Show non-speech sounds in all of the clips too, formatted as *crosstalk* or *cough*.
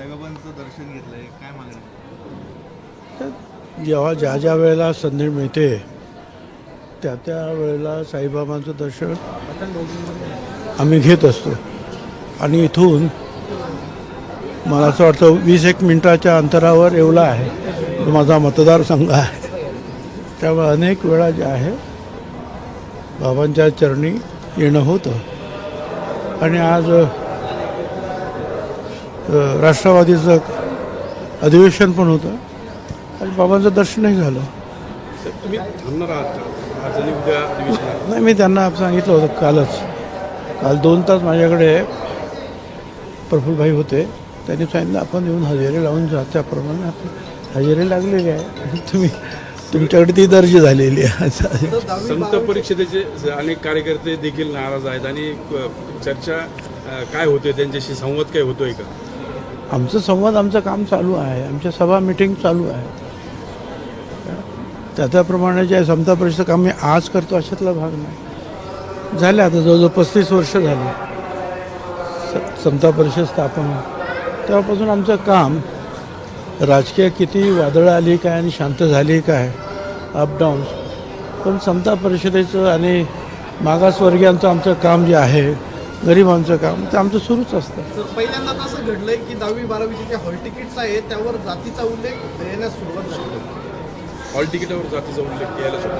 साईबाबांचं दर्शन घेतलंय काय मागणी? जेव्हा ज्या ज्या वेळेला संधी मिळते त्या त्या वेळेला साईबाबांचं दर्शन आम्ही घेत असतो. आणि इथून मला असं वाटतं वीस एक मिनटाच्या अंतरावर येवला आहे. तो माझा मतदारसंघ आहे. त्यामुळे अनेक वेळा जे आहे बाबांच्या चरणी येणं होतं. आणि आज राष्ट्रवादीचं अधिवेशन पण होतं. आणि बाबांचं दर्शनही झालं. तुम्ही थांबणार आहात. नाही मी त्यांना सांगितलं होतं कालच. काल दोन तास माझ्याकडे प्रफुल्लभाई होते. त्यांनी सांगितलं आपण येऊन हजेरी लावून जा. त्याप्रमाणे आपली हजेरी लागलेली आहे. *laughs* तुम्ही तुमच्याकडे ती दर्ज झालेली आहे. *laughs* संत परिषदेचे अनेक कार्यकर्ते देखील नाराज आहेत. आणि चर्चा काय होते? त्यांच्याशी संवाद काय होतोय का? आमचं संवाद आमचं काम चालू आहे. आमच्या सभा मिटिंग चालू आहे. त्या त्याप्रमाणे जे समता परिषद काम मी आज करतो अशातला भाग नाही. झाले आता जवळजवळ पस्तीस वर्ष झाली. स- समता परिषद स्थापन. तेव्हापासून आमचं काम राजकीय किती वादळं आली काय आणि शांत झाली काय अपडाऊन पण समता परिषदेचं आणि मागासवर्गीयांचं आमचं काम जे आहे गरिबांचं काम ते आमचं सुरूच असतं. तर पहिल्यांदा तर असं घडलंय की दहावी बारावीचे जे हॉल तिकीट्स आहेत त्यावर जातीचा उल्लेख देण्यास सुरुवात झाली. हॉल तिकीटावर जातीचा उल्लेख केला सुरू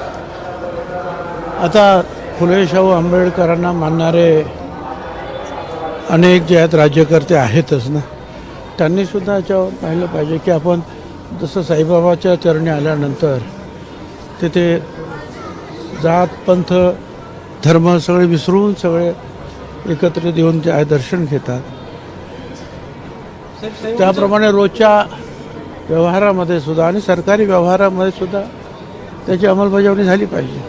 आता फुले शाहू आंबेडकरांना मानणारे अनेक जे आहेत राज्यकर्ते आहेतच ना. त्यांनी सुद्धा याच्यावर पाहिलं पाहिजे की आपण जसं साईबाबाच्या चरणी आल्यानंतर तिथे जात पंथ धर्म सगळे विसरून सगळे एकत्रित येऊन जे आहे दर्शन घेतात. त्याप्रमाणे रोजच्या व्यवहारामध्ये सुद्धा आणि सरकारी व्यवहारामध्ये सुद्धा त्याची अंमलबजावणी झाली पाहिजे.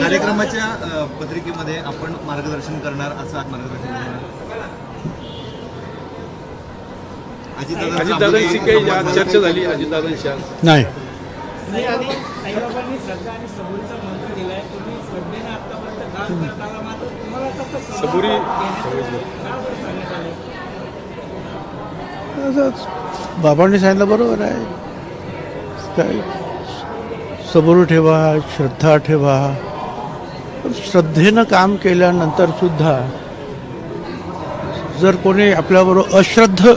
कार्यक्रमाच्या पत्रिकेमध्ये आपण मार्गदर्शन करणार असं आज मार्गदर्शन. चर्चा झाली अजितदादांशी नाही. आणि सबुरी. बाबांनी सांगितलं बरोबर आहे. काय? सबूर ठेवा श्रद्धा ठेवा. श्रद्धेनं काम केल्यानंतर सुद्धा जर कोणी आपल्याबरोबर अश्रद्ध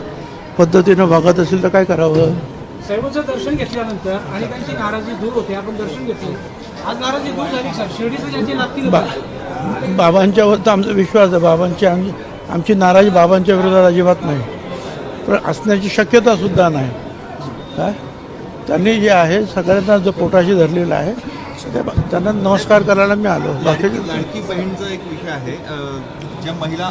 पद्धतीनं वागत असेल तर काय करावं? साईबाबांचं दर्शन घेतल्यानंतर आणि त्यांची नाराजी दूर होते आपण दर्शन घेतले. आज नाराजी दूर झाली सर शिर्डीचं ज्यांची लागतील बा बाबांच्यावर तर आमचा विश्वास आहे. बाबांची आमची आमची नाराजी बाबांच्या विरोधात अजिबात नाही. पण असण्याची शक्यता सुद्धा नाही. काय त्यांनी जे आहे सगळ्यांना जो पोटाशी धरलेला आहे त्या- त्यांना नमस्कार करायला मी आलो. बाकी लाडकी बहीणचा एक विषय आहे. ज्या महिला